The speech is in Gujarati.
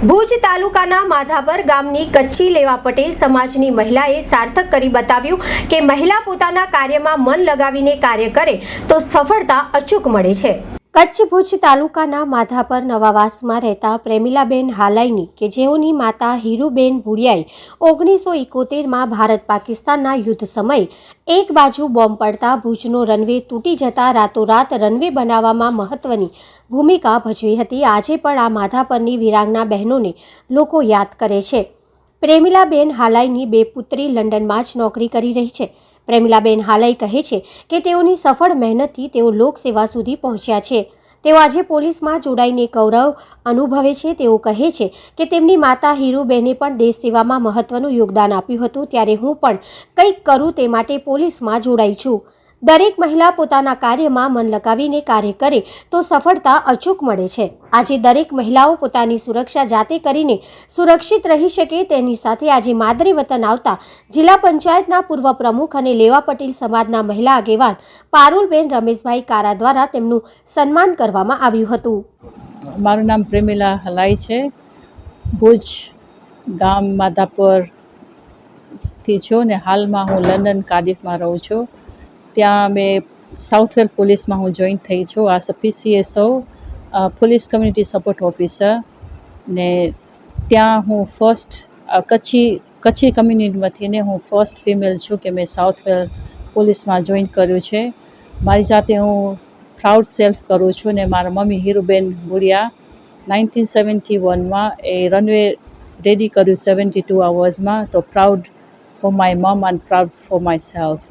ભુજ તાલુકાના માધાપર ગામની કચ્છી લેવા પટેલ સમાજની મહિલાએ સાર્થક કરી બતાવ્યું કે મહિલા પોતાના કાર્યમાં મન લગાવીને કાર્ય કરે તો સફળતા અચૂક મળે છે. કચ્છ ભુજ તાલુકાના માધાપર નવાવાસમાં રહેતા પ્રેમિલાબેન હાલાઈની કે જેઓની માતા હીરુબેન ભુડિયાએ ઓગણીસો ઇકોતેરમાં ભારત પાકિસ્તાનના યુદ્ધ સમયે એક બાજુ બોમ્બ પડતા ભુજનો રનવે તૂટી જતા રાતોરાત રનવે બનાવવામાં મહત્વની ભૂમિકા ભજવી હતી. આજે પણ આ માધાપરની વિરાંગના બહેનોને લોકો યાદ કરે છે. પ્રેમિલાબેન હાલાઈની બે પુત્રી લંડનમાં જ નોકરી કરી રહી છે. પ્રેમિલાબેન હાલાઈ કહે છે કે તેઓની સફળ મહેનતથી તેઓ લોકસેવા સુધી પહોંચ્યા છે. તેઓ આજે પોલીસમાં જોડાઈને ગૌરવ અનુભવે છે. તેઓ કહે છે કે તેમની માતા હીરુબેને પણ દેશ સેવામાં મહત્વનું યોગદાન આપ્યું હતું. ત્યારે હું પણ કંઈક કરું તે માટે પોલીસમાં જોડાઈ છું. દરેક મહિલા પોતાના કાર્યમાં મન લગાવીને કાર્ય કરે તો સફળતા અચૂક મળે છે. આજે દરેક મહિલાઓ પોતાની સુરક્ષા જાતે કરીને સુરક્ષિત રહી શકે તેની સાથે આજે માદરે વતન આવતા જિલ્લા પંચાયતના પૂર્વ પ્રમુખ અને લેવા પટેલ સમાજના મહિલા આગેવાન પારુલબેન રમેશભાઈ કારા દ્વારા તેમનું સન્માન કરવામાં આવ્યું હતું. મારું નામ પ્રેમિલા હલાઈ છે. ભુજ ગામ માધાપરથી છું ને હાલમાં હું લંડન કાર્ડિફમાં રહું છું. ત્યાં મેં સાઉથવેલ પોલીસમાં હું જોઈન થઈ છું. As a PCSO police community support officer ને ત્યાં હું ફર્સ્ટ કચ્છી કચ્છી કમ્યુનિટીમાંથી ને હું ફર્સ્ટ ફિમેલ છું કે મેં સાઉથવેલ પોલીસમાં જોઈન કર્યું છે. મારી જાતે હું પ્રાઉડ સેલ્ફ કરું છું ને મારા mummy Hiruben Bhudiya nineteen seventy વનમાં એ રનવે રેડી કર્યું સેવન્ટી ટુ અવર્સમાં તો proud for my mum and proud for myself